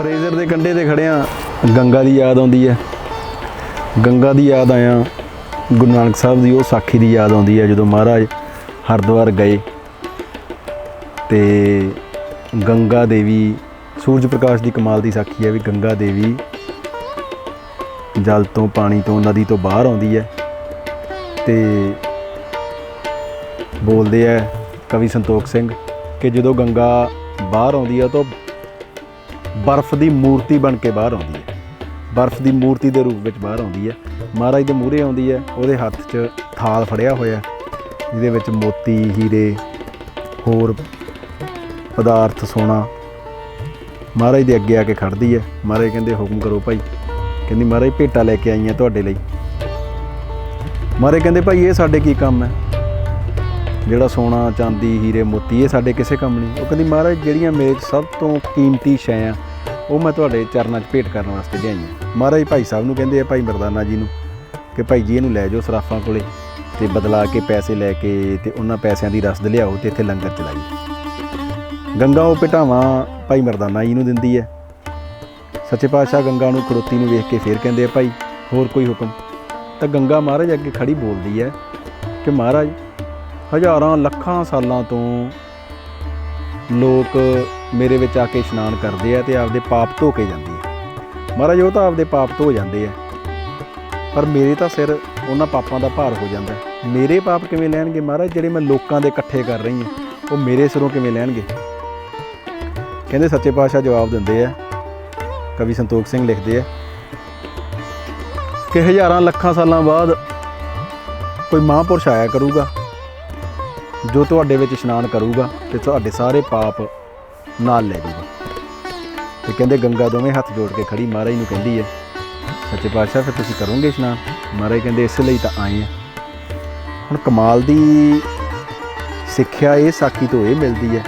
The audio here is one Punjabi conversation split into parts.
ਫਰੇਜ਼ਰ ਦੇ ਕੰਢੇ ਤੇ ਖੜਿਆ ਗੰਗਾ ਦੀ ਯਾਦ ਆਉਂਦੀ ਹੈ। ਗੰਗਾ ਦੀ ਯਾਦ ਆਇਆ, ਗੁਰੂ ਨਾਨਕ ਸਾਹਿਬ ਦੀ ਉਹ ਸਾਖੀ ਦੀ ਯਾਦ ਆਉਂਦੀ ਹੈ ਜਦੋਂ ਮਹਾਰਾਜ ਹਰਿਦੁਆਰ ਗਏ ਤੇ ਗੰਗਾ ਦੇਵੀ, ਸੂਰਜ ਪ੍ਰਕਾਸ਼ ਦੀ ਕਮਾਲ ਦੀ ਸਾਖੀ ਹੈ ਵੀ ਗੰਗਾ ਦੇਵੀ ਜਲ ਤੋਂ, ਪਾਣੀ ਤੋਂ, ਨਦੀ ਤੋਂ ਬਾਹਰ ਆਉਂਦੀ ਹੈ ਤੇ ਬੋਲਦੇ ਆ ਕਵੀ ਸੰਤੋਖ ਸਿੰਘ ਕਿ ਜਦੋਂ ਗੰਗਾ ਬਾਹਰ ਆਉਂਦੀ ਹੈ ਤਾਂ ਬਰਫ਼ ਦੀ ਮੂਰਤੀ ਬਣ ਕੇ ਬਾਹਰ ਆਉਂਦੀ ਹੈ। ਬਰਫ਼ ਦੀ ਮੂਰਤੀ ਦੇ ਰੂਪ ਵਿੱਚ ਬਾਹਰ ਆਉਂਦੀ ਹੈ। ਮਹਾਰਾਜ ਦੇ ਮੂਹਰੇ ਆਉਂਦੀ ਹੈ। ਉਹਦੇ ਹੱਥ 'ਚ ਥਾਲ ਫੜਿਆ ਹੋਇਆ ਜਿਹਦੇ ਵਿੱਚ ਮੋਤੀ, ਹੀਰੇ, ਹੋਰ ਪਦਾਰਥ, ਸੋਨਾ ਮਹਾਰਾਜ ਦੇ ਅੱਗੇ ਆ ਕੇ ਖੜਦੀ ਹੈ। ਮਹਾਰਾਜ ਕਹਿੰਦੇ, ਹੁਕਮ ਕਰੋ ਭਾਈ। ਕਹਿੰਦੀ, ਮਹਾਰਾਜ, ਭੇਟਾ ਲੈ ਕੇ ਆਈ ਆਈਆਂ ਤੁਹਾਡੇ ਲਈ। ਮਹਾਰਾਜ ਕਹਿੰਦੇ, ਭਾਈ, ਇਹ ਸਾਡੇ ਕੀ ਕੰਮ ਹੈ? ਜਿਹੜਾ ਸੋਨਾ, ਚਾਂਦੀ, ਹੀਰੇ, ਮੋਤੀ, ਇਹ ਸਾਡੇ ਕਿਸੇ ਕੰਮ ਨਹੀਂ। ਉਹ ਕਹਿੰਦੀ, ਮਹਾਰਾਜ, ਜਿਹੜੀਆਂ ਮੇਰੇ ਸਭ ਤੋਂ ਕੀਮਤੀ ਸ਼ੈ ਆ, ਉਹ ਮੈਂ ਤੁਹਾਡੇ ਚਰਨਾਂ 'ਚ ਭੇਟ ਕਰਨ ਵਾਸਤੇ ਲਿਆਈਆਂ ਮਹਾਰਾਜ ਭਾਈ ਸਾਹਿਬ ਨੂੰ ਕਹਿੰਦੇ ਆ, ਭਾਈ ਮਰਦਾਨਾ ਜੀ ਨੂੰ, ਕਿ ਭਾਈ ਜੀ ਇਹਨੂੰ ਲੈ ਜਾਓ ਸਰਾਫਾਂ ਕੋਲੇ ਤੇ ਬਦਲਾ ਕੇ ਪੈਸੇ ਲੈ ਕੇ ਤੇ ਉਹਨਾਂ ਪੈਸਿਆਂ ਦੀ ਰਸਦ ਲਿਆਓ ਤੇ ਇੱਥੇ ਲੰਗਰ ਚਲਾਈ ਗੰਗਾ ਉਹ ਭੇਟਾਵਾਂ ਭਾਈ ਮਰਦਾਨਾ ਜੀ ਨੂੰ ਦਿੰਦੀ ਹੈ। ਸੱਚੇ ਪਾਤਸ਼ਾਹ ਗੰਗਾ ਨੂੰ ਖੜੋਤੀ ਨੂੰ ਵੇਖ ਕੇ ਫੇਰ ਕਹਿੰਦੇ ਆ, ਭਾਈ, ਹੋਰ ਕੋਈ ਹੁਕਮ? ਤਾਂ ਗੰਗਾ ਮਹਾਰਾਜ ਅੱਗੇ ਖੜੀ ਬੋਲਦੀ ਹੈ ਕਿ, ਮਹਾਰਾਜ ਹਜ਼ਾਰਾਂ ਲੱਖਾਂ ਸਾਲਾਂ ਤੋਂ ਲੋਕ ਮੇਰੇ ਵਿੱਚ ਆ ਕੇ ਇਸ਼ਨਾਨ ਕਰਦੇ ਆ ਤੇ ਆਪਦੇ ਪਾਪ ਧੋ ਕੇ ਜਾਂਦੇ ਆ। ਮਹਾਰਾਜ, ਉਹ ਤਾਂ ਆਪਦੇ ਪਾਪ ਧੋ ਜਾਂਦੇ ਆ। ਪਰ ਮੇਰੇ ਤਾਂ ਸਿਰ ਉਹਨਾਂ ਪਾਪਾਂ ਦਾ ਭਾਰ ਹੋ ਜਾਂਦਾ ਮੇਰੇ ਪਾਪ ਕਿਵੇਂ ਲੈਣਗੇ ਮਹਾਰਾਜ? ਜਿਹੜੇ ਮੈਂ ਲੋਕਾਂ ਦੇ ਇਕੱਠੇ ਕਰ ਰਹੀ ਹਾਂ, ਉਹ ਮੇਰੇ ਸਿਰੋਂ ਕਿਵੇਂ ਲੈਣਗੇ? ਕਹਿੰਦੇ ਸੱਚੇ ਪਾਤਸ਼ਾਹ ਜਵਾਬ ਦਿੰਦੇ ਆ। ਕਵੀ ਸੰਤੋਖ ਸਿੰਘ ਲਿਖਦੇ ਆ ਕਿ ਹਜ਼ਾਰਾਂ ਲੱਖਾਂ ਸਾਲਾਂ ਬਾਅਦ ਕੋਈ ਮਹਾਂਪੁਰਸ਼ ਆਇਆ ਕਰੂਗਾ। ਜੋ ਤੁਹਾਡੇ ਵਿੱਚ ਇਸ਼ਨਾਨ ਕਰੂਗਾ ਤੇ ਤੁਹਾਡੇ ਸਾਰੇ ਪਾਪ ਨਾਲ ਲੈ ਜਾਊਗਾ ਤੇ ਕਹਿੰਦੇ ਗੰਗਾ ਦੋਵੇਂ ਹੱਥ ਜੋੜ ਕੇ ਖੜੀ, ਮਹਾਰਾਜ ਨੂੰ ਕਹਿੰਦੀ ਹੈ, ਸੱਚੇ ਪਾਤਸ਼ਾਹ, ਫਿਰ ਤੁਸੀਂ ਕਰੋਗੇ ਇਸ਼ਨਾਨ? ਮਹਾਰਾਜ ਕਹਿੰਦੇ, ਇਸ ਲਈ ਤਾਂ ਆਏ ਆ ਹੁਣ ਕਮਾਲ ਦੀ ਸਿੱਖਿਆ ਇਹ ਸਾਖੀ ਤੋਂ ਇਹ ਮਿਲਦੀ ਹੈ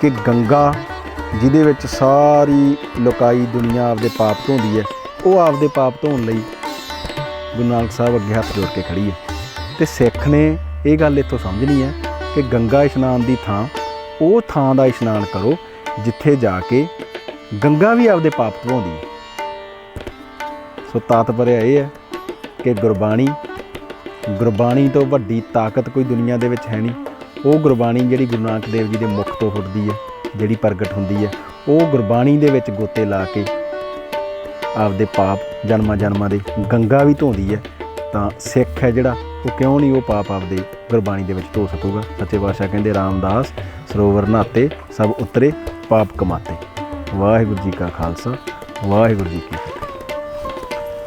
ਕਿ ਗੰਗਾ ਜਿਹਦੇ ਵਿੱਚ ਸਾਰੀ ਲੋਕਾਈ ਦੁਨੀਆ ਆਪਦੇ ਪਾਪ ਧੋਂਦੀ ਹੈ, ਉਹ ਆਪਦੇ ਪਾਪ ਧੋਣ ਲਈ ਗੁਰੂ ਨਾਨਕ ਸਾਹਿਬ ਅੱਗੇ ਹੱਥ ਜੋੜ ਕੇ ਖੜੀ ਹੈ। ਤੇ ਸਿੱਖ ਨੇ ਇਹ ਗੱਲ ਇੱਥੋਂ ਸਮਝਣੀ ਹੈ ਕਿ ਗੰਗਾ ਇਸ਼ਨਾਨ ਦੀ ਥਾਂ, ਉਹ ਥਾਂ ਦਾ ਇਸ਼ਨਾਨ ਕਰੋ ਜਿੱਥੇ ਜਾ ਕੇ ਗੰਗਾ ਵੀ ਆਪਦੇ ਪਾਪ ਧੋਂਦੀ ਹੈ ਸੋ ਤਾਤਪਰਯ ਇਹ ਹੈ ਕਿ ਗੁਰਬਾਣੀ ਗੁਰਬਾਣੀ ਤੋਂ ਵੱਡੀ ਤਾਕਤ ਕੋਈ ਦੁਨੀਆ ਦੇ ਵਿੱਚ ਹੈ ਨਹੀਂ। ਉਹ ਗੁਰਬਾਣੀ ਜਿਹੜੀ ਗੁਰੂ ਨਾਨਕ ਦੇਵ ਜੀ ਦੇ ਮੁਖ ਤੋਂ ਫੁੱਟਦੀ ਹੈ, ਜਿਹੜੀ ਪ੍ਰਗਟ ਹੁੰਦੀ ਹੈ, ਉਹ ਗੁਰਬਾਣੀ ਦੇ ਵਿੱਚ ਗੋਤੇ ਲਾ ਕੇ ਆਪਦੇ ਪਾਪ ਜਨਮਾਂ ਜਨਮਾਂ ਦੇ ਗੰਗਾ ਵੀ ਧੋਂਦੀ ਹੈ। ਤਾਂ ਸਿੱਖ ਹੈ ਜਿਹੜਾ ਉਹ ਕਿਉਂ ਨਹੀਂ ਉਹ ਪਾਪ ਆਪਦੇ ਗੁਰਬਾਣੀ ਦੇ ਵਿੱਚ ਧੋ ਸਕੂਗਾ? ਸੱਚੇ ਪਾਤਸ਼ਾਹ ਕਹਿੰਦੇ, ਰਾਮਦਾਸ, ਸਰੋਵਰ ਨਾਤੇ ਸਭ ਉਤਰੇ, ਪਾਪ ਕਮਾਤੇ। ਵਾਹਿਗੁਰੂ ਜੀ ਕਾ ਖਾਲਸਾ, ਵਾਹਿਗੁਰੂ ਜੀ ਕੀ